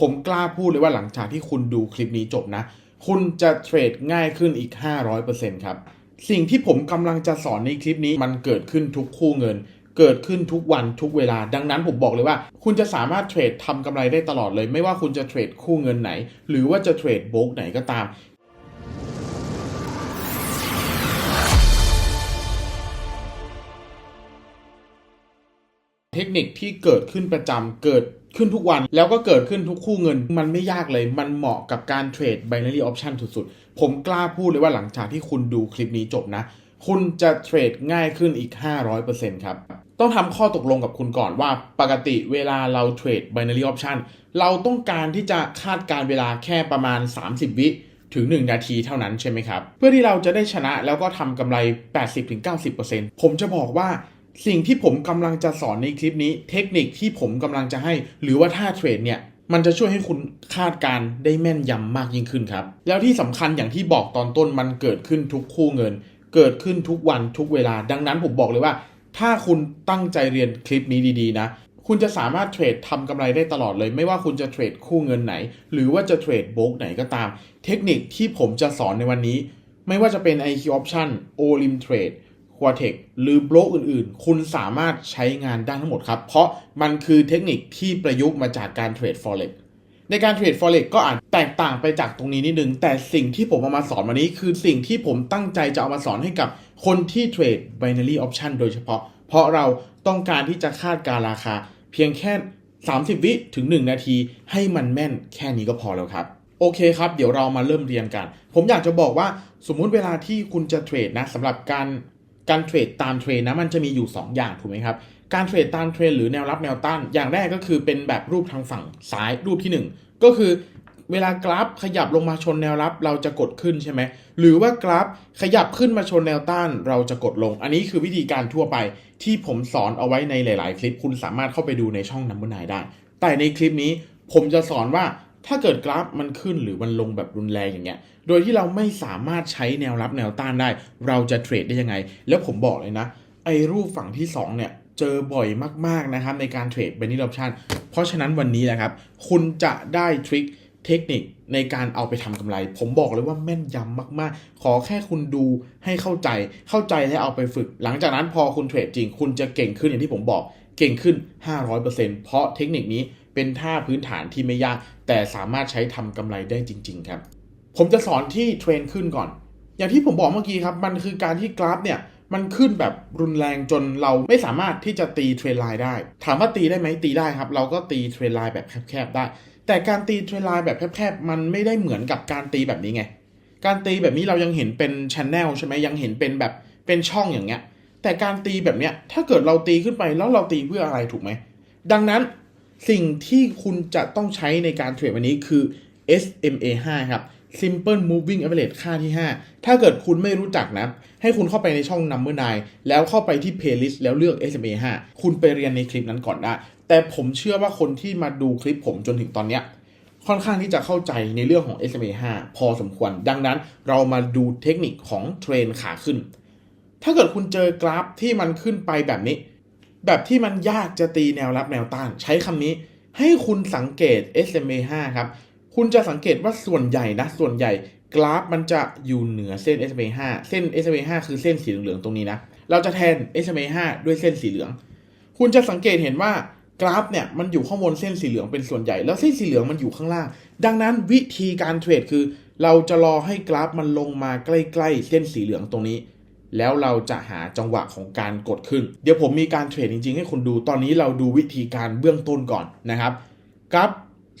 ผมกล้าพูดเลยว่าหลังจากที่คุณดูคลิปนี้จบนะ คุณจะเทรดง่ายขึ้นอีก 500%ครับ สิ่งที่ผมกำลังจะสอนในคลิปนี้มันเกิดขึ้นทุกคู่เงิน เกิดขึ้นทุกวันทุกเวลา ดังนั้นผมบอกเลยว่า คุณจะสามารถเทรดทำกำไรได้ตลอดเลย ไม่ว่าคุณจะเทรดคู่เงินไหน หรือว่าจะเทรดโบกไหนก็ตามเทคนิคที่เกิดขึ้นประจำเกิด ขึ้นทุกวัน แล้วก็เกิดขึ้นทุกคู่เงิน มันไม่ยากเลย มันเหมาะกับการเทรด binary option สุดๆ ผมกล้าพูดเลยว่าหลังจากที่คุณดูคลิปนี้จบนะ คุณจะเทรดง่ายขึ้นอีก 500%ครับ ต้องทำข้อตกลงกับคุณก่อนว่าปกติเวลาเราเทรด binary option เราต้องการที่จะคาดการเวลาแค่ประมาณ 30 วิถึง 1 นาทีเท่านั้นใช่ไหมครับ เพื่อที่เราจะได้ชนะแล้วก็ทำกำไร 80-90%ผมจะบอกว่า สิ่งที่ผมกำลังจะสอนในคลิปนี้ เทคนิคที่ผมกำลังจะให้ หรือว่าท่าเทรดเนี่ยมันจะช่วยให้คุณคาดการณ์ได้แม่นยำมากยิ่งขึ้นครับ แล้วที่สำคัญอย่างที่บอกตอนต้นมันเกิดขึ้นทุกคู่เงิน เกิดขึ้นทุกวันทุกเวลา ดังนั้นผมบอกเลยว่า ถ้าคุณตั้งใจเรียนคลิปนี้ดีๆนะคุณจะสามารถเทรดทำกำไรได้ตลอดเลย ไม่ว่าคุณจะเทรดคู่เงินไหน หรือว่าจะเทรดโบกไหนก็ตาม เทคนิคที่ผมจะสอนในวันนี้ ไม่ว่าจะเป็น IQ Option Olim Trade ควอเทคหรือโบรกอื่นๆ คุณสามารถใช้งานได้ทั้งหมดครับ เพราะมันคือเทคนิคที่ประยุกต์มาจากการเทรด Forex ในการเทรด Forex ก็อาจแตกต่างไปจากตรงนี้นิดนึง แต่สิ่งที่ผมเอามาสอนวันนี้ คือสิ่งที่ผมตั้งใจจะเอามาสอนให้กับคนที่เทรด binary option โดยเฉพาะ เพราะเราต้องการที่จะคาดการราคา เพียงแค่ 30 วิถึง 1 นาที ให้มันแม่นแค่นี้ก็พอแล้วครับโอเคครับ เดี๋ยวเรามาเริ่มเรียนกัน ผมอยากจะบอกว่าสมมุติเวลาที่คุณจะเทรดนะสำหรับการ การเทรดตามเทรนนะมันจะมีอยู่ 2 อย่างถูกไหมครับ การเทรดตามเทรนหรือแนวรับแนวต้าน อย่างแรกก็คือเป็นแบบรูปทางฝั่งซ้ายรูปที่ 1 ก็คือเวลากราฟขยับลงมาชนแนวรับเราจะกดขึ้นใช่ไหมหรือว่ากราฟขยับขึ้นมาชนแนวต้านเราจะกดลง อันนี้คือวิธีการทั่วไปที่ผมสอนเอาไว้ในหลาย ๆ คลิป คุณสามารถเข้าไปดูในช่องนัมเบอร์นได้ แต่ในคลิปนี้ผมจะสอนว่า ถ้าเกิดกราฟมันขึ้นหรือมันลงแบบรุนแรงอย่างเงี้ย โดยที่เราไม่สามารถใช้แนวรับแนวต้านได้ เราจะเทรดได้ยังไง แล้วผมบอกเลยนะ ไอ้รูปฝั่งที่สองเนี่ย เจอบ่อยมากๆนะครับในการเทรดเบนิลอปชันเพราะฉะนั้นวันนี้นะครับ คุณจะได้ทริคเทคนิคในการเอาไปทำกำไร ผมบอกเลยว่าแม่นยำมาก ๆ ขอแค่คุณดูให้เข้าใจ เข้าใจและเอาไปฝึก หลังจากนั้นพอคุณเทรดจริง คุณจะเก่งขึ้นอย่างที่ผมบอก เก่งขึ้น 500%เพราะเทคนิคนี้ เป็นท่าพื้นฐานที่ไม่ยาก แต่สามารถใช้ทำกำไรได้จริง ๆ ครับ ผมจะสอนที่เทรนขึ้นก่อน อย่างที่ผมบอกเมื่อกี้ครับมันคือการที่กราฟเนี่ยมันขึ้นแบบรุนแรงจนเราไม่สามารถที่จะตีเทรนไลน์ได้ ถามว่าตีได้ไหมตีได้ครับ เราก็ตีเทรนไลน์แบบแคบๆได้ แต่การตีเทรนไลน์แบบแคบๆมันไม่ได้เหมือนกับการตีแบบนี้ไง การตีแบบนี้เรายังเห็นเป็นชแนลใช่ไหมยังเห็นเป็นแบบเป็นช่องอย่างเงี้ย แต่การตีแบบเนี้ยถ้าเกิดเราตีขึ้นไปแล้วเราตีเพื่ออะไรถูกไหม ดังนั้น สิ่งที่คุณจะต้องใช้ในการเทรดวันนี้คือ SMA 5 ครับ Simple Moving Average ค่าที่ 5 ถ้าเกิดคุณไม่รู้จักนะ ให้คุณเข้าไปในช่อง Number 9 แล้วเข้าไปที่ Playlist แล้วเลือก SMA 5 คุณไปเรียนในคลิปนั้นก่อนได้ แต่ผมเชื่อว่าคนที่มาดูคลิปผมจนถึงตอนเนี้ยค่อนข้างที่จะเข้าใจในเรื่องของ SMA 5 พอสมควร ดังนั้นเรามาดูเทคนิคของเทรนขาขึ้น ถ้าเกิดคุณเจอกราฟที่มันขึ้นไปแบบนี้ แบบที่มันยากจะตีแนวรับแนวต้าน ใช้คำนี้ให้คุณสังเกต SMA 5 ครับ คุณจะสังเกตว่าส่วนใหญ่นะ ส่วนใหญ่กราฟมันจะอยู่เหนือเส้น SMA 5 เส้น SMA 5 คือเส้นสีเหลืองตรงนี้นะ เราจะแทน SMA 5 ด้วยเส้นสีเหลือง คุณจะสังเกตเห็นว่ากราฟเนี่ยมันอยู่ข้างบนเส้นสีเหลืองเป็นส่วนใหญ่ แล้วเส้นสีเหลืองมันอยู่ข้างล่าง ดังนั้นวิธีการเทรดคือ เราจะรอให้กราฟมันลงมาใกล้ ๆ เส้นสีเหลืองตรงนี้ แล้วเราจะหาจังหวะของการกดขึ้น เดี๋ยวผมมีการเทรดจริงๆ ให้คุณดูตอนนี้เราดูวิธีการเบื้องต้นก่อนนะครับกราฟ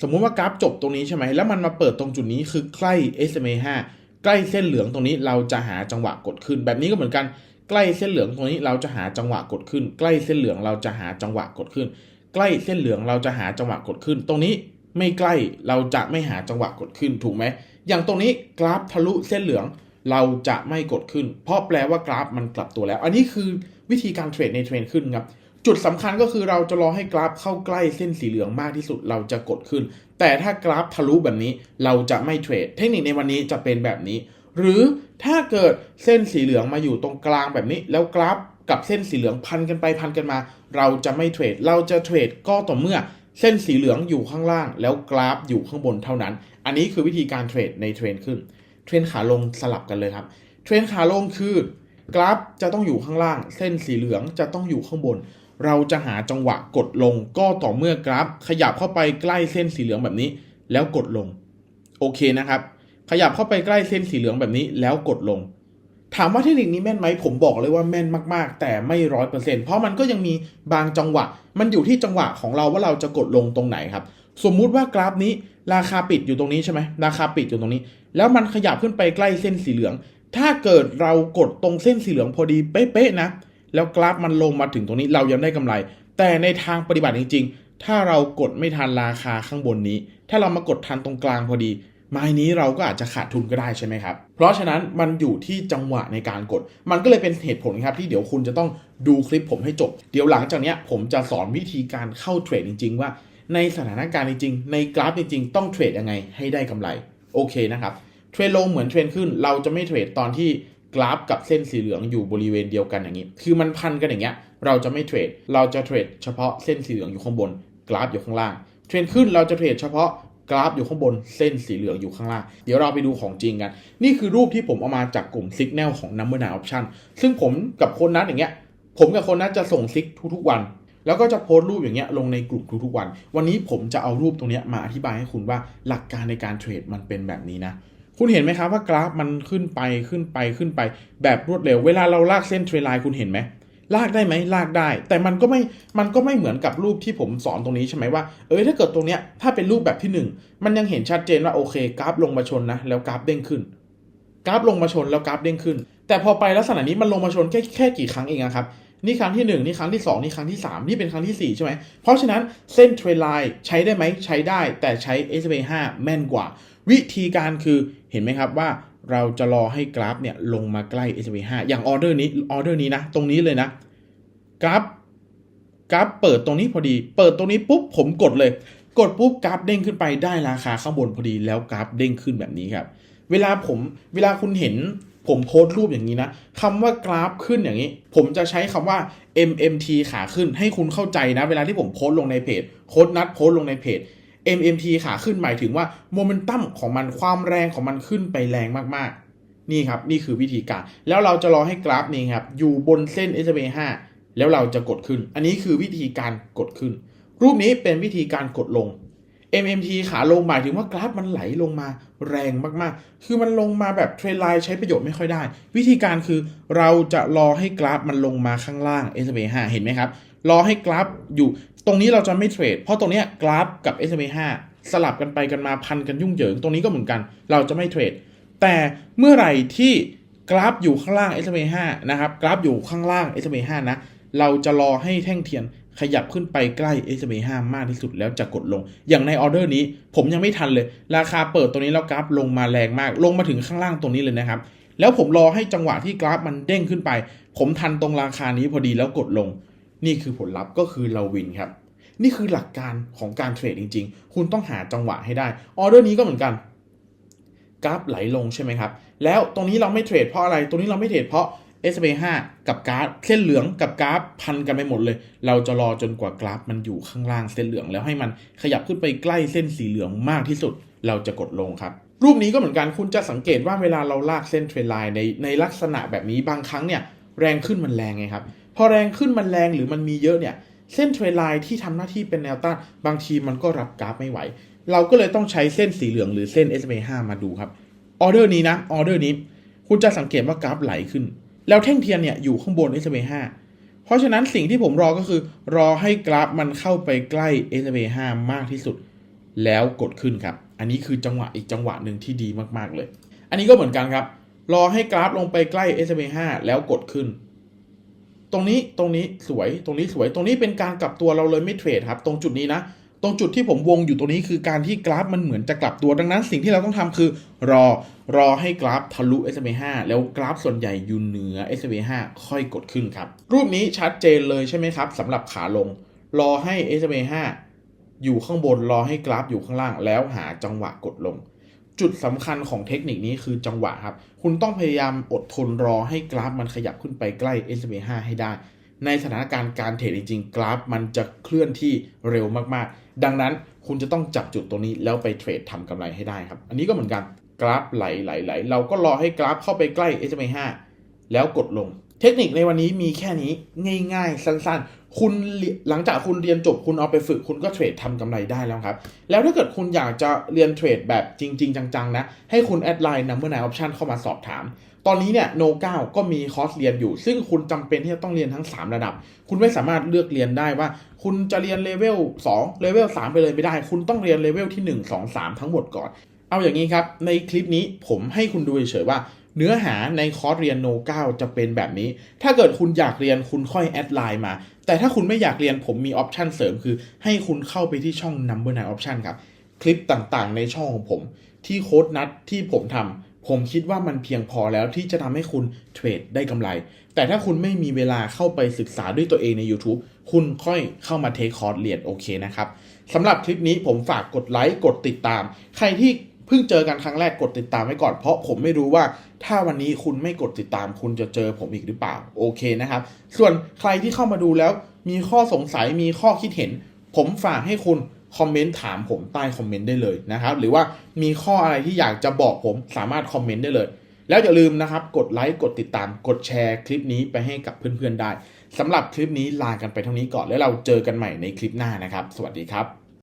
สมมุติว่ากราฟจบตรงนี้ใช่ไหมแล้วมันมาเปิดตรงจุดนี้คือใกล้ SMA 5ใกล้เส้นเหลืองตรงนี้เราจะหาจังหวะกดขึ้น แบบนี้ก็เหมือนกันใกล้เส้นเหลืองตรงนี้เราจะหาจังหวะกดขึ้น ใกล้เส้นเหลืองเราจะหาจังหวะกดขึ้น ใกล้เส้นเหลืองเราจะหาจังหวะกดขึ้น ตรงนี้ไม่ใกล้เราจะไม่หาจังหวะกดขึ้นถูกไหมอย่างตรงนี้กราฟทะลุเส้นเหลือง เราจะไม่กดขึ้น เพราะแปลว่ากราฟมันกลับตัวแล้ว อันนี้คือวิธีการเทรดในเทรนขึ้นครับ จุดสำคัญก็คือเราจะรอให้กราฟเข้าใกล้เส้นสีเหลืองมากที่สุดเราจะกดขึ้น แต่ถ้ากราฟทะลุแบบนี้เราจะไม่เทรด เทคนิคในวันนี้จะเป็นแบบนี้ หรือถ้าเกิดเส้นสีเหลืองมาอยู่ตรงกลางแบบนี้ แล้วกราฟกับเส้นสีเหลืองพันกันไปพันกันมา เราจะไม่เทรด เราจะเทรดก็ต่อเมื่อเส้นสีเหลืองอยู่ข้างล่าง แล้วกราฟอยู่ข้างบนเท่านั้น อันนี้คือวิธีการเทรดในเทรนขึ้น เทรนขาลงสลับกันเลยครับ เทรนขาลงคือกราฟจะต้องอยู่ข้างล่าง เส้นสีเหลืองจะต้องอยู่ข้างบน เราจะหาจังหวะกดลง ก็ต่อเมื่อกราฟ ขยับเข้าไปใกล้เส้นสีเหลืองแบบนี้ แล้วกดลง โอเคนะครับ ขยับเข้าไปใกล้เส้นสีเหลืองแบบนี้ แล้วกดลง ถามว่าเทคนิคนี้แม่นไหมผมบอกเลยว่าแม่นมากๆ แต่ไม่ร้อยเปอร์เซ็นต์เพราะมันก็ยังมีบางจังหวะ มันอยู่ที่จังหวะของเราว่าเราจะกดลงตรงไหนครับ สมมุติว่ากราฟนี้ราคาปิดอยู่ตรงนี้ใช่ไหมราคาปิดอยู่ตรงนี้ แล้วมันขยับขึ้นไปใกล้เส้นสีเหลือง ถ้าเกิดเรากดตรงเส้นสีเหลืองพอดีเป๊ะๆนะ แล้วกราฟมันลงมาถึงตรงนี้เรายังได้กำไร แต่ในทางปฏิบัติจริง ๆ ถ้าเรากดไม่ทันราคาข้างบนนี้ ถ้าเรามากดทันตรงกลางพอดีไม้นี้เราก็อาจจะขาดทุนก็ได้ใช่ไหมครับ เพราะฉะนั้นมันอยู่ที่จังหวะในการกด มันก็เลยเป็นเหตุผลครับที่เดี๋ยวคุณจะต้องดูคลิปผมให้จบ เดี๋ยวหลังจากนี้ผมจะสอนวิธีการเข้าเทรดจริง ๆ ว่าในสถานการณ์จริงๆ ในกราฟจริงๆ ต้องเทรดยังไงให้ได้กำไร โอเคนะครับเทรดลงเหมือนเทรนขึ้น เราจะไม่เทรดตอนที่กราฟกับเส้นสีเหลืองอยู่บริเวณเดียวกันอย่างนี้ คือมันพันกันอย่างเงี้ย เราจะไม่เทรด เราจะเทรดเฉพาะเส้นสีเหลืองอยู่ข้างบน กราฟอยู่ข้างล่าง เทรนขึ้นเราจะเทรดเฉพาะกราฟอยู่ข้างบน เส้นสีเหลืองอยู่ข้างล่าง เดี๋ยวเราไปดูของจริงกัน นี่คือรูปที่ผมเอามาจากกลุ่ม Signal ของ Number 9 Option ซึ่งผมกับคนนัดอย่างเงี้ย ผมกับคนนัดจะส่งซิกทุกๆวัน แล้วก็จะโพสต์รูปอย่างเงี้ยลงในกลุ่มทุกๆวัน วันนี้ผมจะเอารูปตรงเนี้ยมาอธิบายให้คุณว่าหลักการในการเทรดมันเป็นแบบนี้นะคุณเห็นไหมครับว่ากราฟมันขึ้นไปขึ้นไปขึ้นไป แบบรวดเร็ว เวลาเราลากเส้นเทรนไลน์คุณเห็นไหมลากได้ไหมลากได้ แต่มันก็ไม่มันก็ไม่เหมือนกับรูปที่ผมสอนตรงนี้ใช่ไหมว่าเออถ้าเกิดตรงเนี้ยถ้าเป็นรูปแบบที่หนึ่งมันยังเห็นชัดเจนว่าโอเคกราฟลงมาชนนะแล้วกราฟเด้งขึ้น กราฟลงมาชนแล้วกราฟเด้งขึ้น แต่พอไปลักษณะนี้มันลงมาชนแค่แค่กี่ครั้งเองครับ นี่ครั้งที่ 1 นี่ครั้งที่ 2 นี่ครั้งที่ 3 นี่เป็นครั้งที่ 4 ใช่ไหม เพราะฉะนั้นเส้นเทรนไลน์ใช้ได้ไหมใช้ได้แต่ใช้ s m 5แม่นกว่า วิธีการคือเห็นไหมครับว่าเราจะรอให้กราฟเนี่ยลงมาใกล้ s m 5อย่างออเดอร์นี้ออเดอร์นี้นะ ตรงนี้เลยนะ กราฟกราฟเปิดตรงนี้พอดี เปิดตรงนี้ปุ๊บผมกดเลย กดปุ๊บกราฟเด้งขึ้นไปได้ราคาข้างบนพอดีแล้วกราฟเด้งขึ้นแบบนี้ครับ เวลาผมเวลาคุณเห็น ผมโพสต์รูปอย่างนี้นะคำว่ากราฟขึ้นอย่างนี้ ผมจะใช้คำว่า MMT ขาขึ้นให้คุณเข้าใจนะ เวลาที่ผมโพสต์ลงในเพจโค้ดนัดโพสต์ลงในเพจ MMT ขาขึ้นหมายถึงว่าโมเมนตัมของมันความแรงของมันขึ้นไปแรงมากๆ นี่ครับ นี่คือวิธีการ แล้วเราจะรอให้กราฟนี้ครับ อยู่บนเส้น SMA 5แล้วเราจะกดขึ้น อันนี้คือวิธีการกดขึ้น รูปนี้เป็นวิธีการกดลง MMT ขาลงหมายถึงว่ากราฟมันไหลลงมาแรงมากๆ คือมันลงมาแบบเทรนไลน์ใช้ประโยชน์ไม่ค่อยได้ วิธีการคือเราจะรอให้กราฟมันลงมาข้างล่าง s m 5เห็นไหมครับ รอให้กราฟอยู่ ตรงนี้เราจะไม่เทรด เพราะตรงเนี้ยกราฟกับ s m 5สลับกันไปกันมาพันกันยุ่งเหยิง ตรงนี้ก็เหมือนกัน เราจะไม่เทรด แต่เมื่อไหร่ที่กราฟอยู่ข้างล่าง s m 5นะครับ กราฟอยู่ข้างล่าง s m 5นะ เราจะรอให้แท่งเทียน ขยับขึ้นไปใกล้ SMA 5มากที่สุดแล้วจะกดลง อย่างในออเดอร์นี้ผมยังไม่ทันเลย ราคาเปิดตัวนี้แล้วกราฟลงมาแรงมาก ลงมาถึงข้างล่างตรงนี้เลยนะครับ แล้วผมรอให้จังหวะที่กราฟมันเด้งขึ้นไป ผมทันตรงราคานี้พอดีแล้วกดลง นี่คือผลลัพธ์ก็คือเราวินครับ นี่คือหลักการของการเทรดจริง ๆ คุณต้องหาจังหวะให้ได้ ออเดอร์นี้ก็เหมือนกันกราฟไหลลงใช่ไหมครับ แล้วตรงนี้เราไม่เทรดเพราะอะไร ตรงนี้เราไม่เทรดเพราะ s p 5กับกราฟเส้นเหลืองกับกราฟพันกันไปหมดเลย เราจะรอจนกว่ากราฟมันอยู่ข้างล่างเส้นเหลือง แล้วให้มันขยับขึ้นไปใกล้เส้นสีเหลืองมากที่สุด เราจะกดลงครับ รูปนี้ก็เหมือนกันคุณจะสังเกตว่าเวลาเราลากเส้นเทรนไลน์ในในลักษณะแบบนี้บางครั้งเนี่ยแรงขึ้นมันแรงไงครับ พอแรงขึ้นมันแรงหรือมันมีเยอะเนี่ยเส้นเทรนไลน์ที่ทำหน้าที่เป็นแนวต้านบางทีมันก็รับกราฟไม่ไหว เราก็เลยต้องใช้เส้นสีเหลืองหรือเส้น SMA 5มาดูครับออเดอร์นี้นะออเดอร์นี้ คุณจะสังเกตว่ากราฟไหลขึ้น แล้วแท่งเทียนเนี่ยอยู่ข้างบน SMA 5เพราะฉะนั้นสิ่งที่ผมรอก็คือ รอให้กราฟมันเข้าไปใกล้ SMA 5มากที่สุด แล้วกดขึ้นครับ อันนี้คือจังหวะอีกจังหวะหนึ่งที่ดีมากๆเลย อันนี้ก็เหมือนกันครับ รอให้กราฟลงไปใกล้ SMA 5แล้วกดขึ้น ตรงนี้ตรงนี้สวยตรงนี้สวยตรงนี้เป็นการกลับตัวเราเลยไม่เทรดครับ ตรงจุดนี้นะ ตรงจุดที่ผมวงอยู่ตรงนี้คือการที่กราฟมันเหมือนจะกลับตัวดังนั้น สิ่งที่เราต้องทำคือรอรอให้กราฟทะลุ SMA 5แล้วกราฟส่วนใหญ่อยู่เหนือ SMA 5ค่อยกดขึ้นครับ รูปนี้ชัดเจนเลยใช่ไหมครับสำหรับขาลง รอให้ SMA 5อยู่ข้างบนรอให้กราฟอยู่ข้างล่าง แล้วหาจังหวะกดลง จุดสำคัญของเทคนิคนี้คือจังหวะครับ คุณต้องพยายามอดทนรอให้กราฟมันขยับขึ้นไปใกล้ SMA 5ให้ได้ ในสถานการณ์การเทรดจริงๆกราฟมันจะเคลื่อนที่เร็วมากๆ ดังนั้นคุณจะต้องจับจุดตรงนี้แล้วไปเทรดทำกำไรให้ได้ครับ อันนี้ก็เหมือนกันกราฟไหลไหลไหลเราก็รอให้กราฟเข้าไปใกล้ SMA 5แล้วกดลง เทคนิคในวันนี้มีแค่นี้ง่ายๆ สั้นๆ คุณหลังจากคุณเรียนจบคุณเอาไปฝึกคุณก็เทรดทำกำไรได้แล้วครับ แล้วถ้าเกิดคุณอยากจะเรียนเทรดแบบจริง ๆ จังๆ นะ ให้คุณแอดไลน์ number nine option เข้ามาสอบถาม ตอนนี้เนี่ยโน9ก็มีคอร์สเรียนอยู่ ซึ่งคุณจำเป็นที่จะต้องเรียนทั้ง 3 ระดับ คุณไม่สามารถเลือกเรียนได้ว่า คุณจะเรียนเลเวล2เลเวล3ไปเลยไม่ได้ คุณต้องเรียนเลเวลที่ 1 2 3 ทั้งหมดก่อน เอาอย่างนี้ครับ ในคลิปนี้ผมให้คุณดูเฉยๆว่าเนื้อหาในคอร์สเรียนโน9จะเป็นแบบนี้ ถ้าเกิดคุณอยากเรียนคุณค่อยแอดไลน์มา แต่ถ้าคุณไม่อยากเรียนผมมีออปชันเสริมคือ ให้คุณเข้าไปที่ช่อง number nine option ครับ คลิปต่างๆ ในช่องของผม ที่โค้ดนัดที่ผมทำ ผมคิดว่ามันเพียงพอแล้วที่จะทำให้คุณเทรดได้กำไร แต่ถ้าคุณไม่มีเวลาเข้าไปศึกษาด้วยตัวเองใน YouTube คุณค่อยเข้ามาเทคคอร์สเรียนโอเคนะครับสำหรับคลิปนี้ผมฝากกดไลค์กดติดตาม ใครที่เพิ่งเจอกันครั้งแรกกดติดตามไว้ก่อนเพราะผมไม่รู้ว่า ถ้าวันนี้คุณไม่กดติดตาม คุณจะเจอผมอีกหรือเปล่าโอเคนะครับ ส่วนใครที่เข้ามาดูแล้วมีข้อสงสัยมีข้อคิดเห็น ผมฝากให้คุณ คอมเมนต์ถามผมใต้คอมเมนต์ได้เลยนะครับ หรือว่ามีข้ออะไรที่อยากจะบอกผมสามารถคอมเมนต์ได้เลย แล้วอย่าลืมนะครับกดไลค์กดติดตามกดแชร์คลิปนี้ไปให้กับเพื่อนๆได้สำหรับคลิปนี้ลากันไปเท่านี้ก่อนแล้วเราเจอกันใหม่ในคลิปหน้านะครับ สวัสดีครับ